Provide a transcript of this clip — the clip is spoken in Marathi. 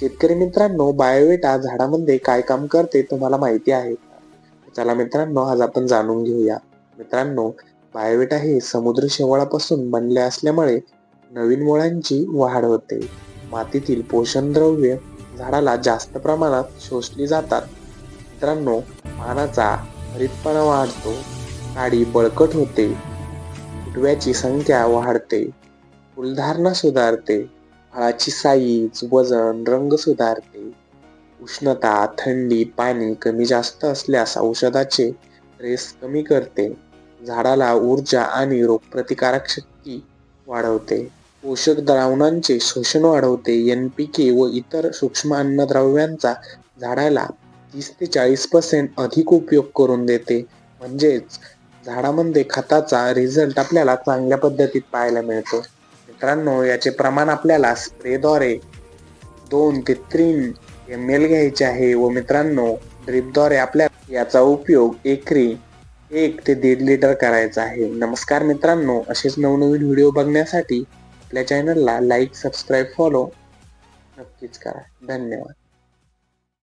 शेतकरी मित्रांनो बायोवेटा झाडामध्ये काय काम करते तुम्हाला माहिती आहे चला मित्रांनो आज आपण जाणून घेऊया. मित्रांनो बायोवेटा हे समुद्र शेवाळापासून बनले असल्यामुळे नवीन मुळांची वाढ होते. मातीतील पोषण द्रव्य झाडाला जास्त प्रमाणात शोषली जातात. मित्रांनो पानाचा हरितपणा वाढतो काडी बळकट होते फुटव्याची संख्या वाढते फुलधारणा सुधारते फळाची साईज वजन रंग सुधारते. उष्णता थंडी पाणी कमी जास्त असल्यास औषधाचे रेस कमी करते. झाडाला ऊर्जा आणि रोगप्रतिकारक शक्ती वाढवते. पोषक द्रावणांचे शोषण वाढवते. एन पी के व इतर सूक्ष्म अन्नद्रव्यांचा झाडाला तीस ते चाळीस पर्सेंट अधिक उपयोग करून देते. म्हणजेच झाडामध्ये खताचा रिझल्ट आपल्याला चांगल्या पद्धतीत पाहायला मिळतो. मित्रांनो याचे प्रमाण आपल्याला स्प्रेद्वारे दोन ते तीन एम एल घ्यायचे आहे. व मित्रांनो ड्रिपद्वारे आपल्या याचा उपयोग एकरी एक ते दीड लिटर करायचा आहे. नमस्कार मित्रांनो असेच नवनवीन व्हिडिओ बघण्यासाठी आपल्या चॅनलला लाईक सबस्क्राईब फॉलो नक्कीच करा. धन्यवाद.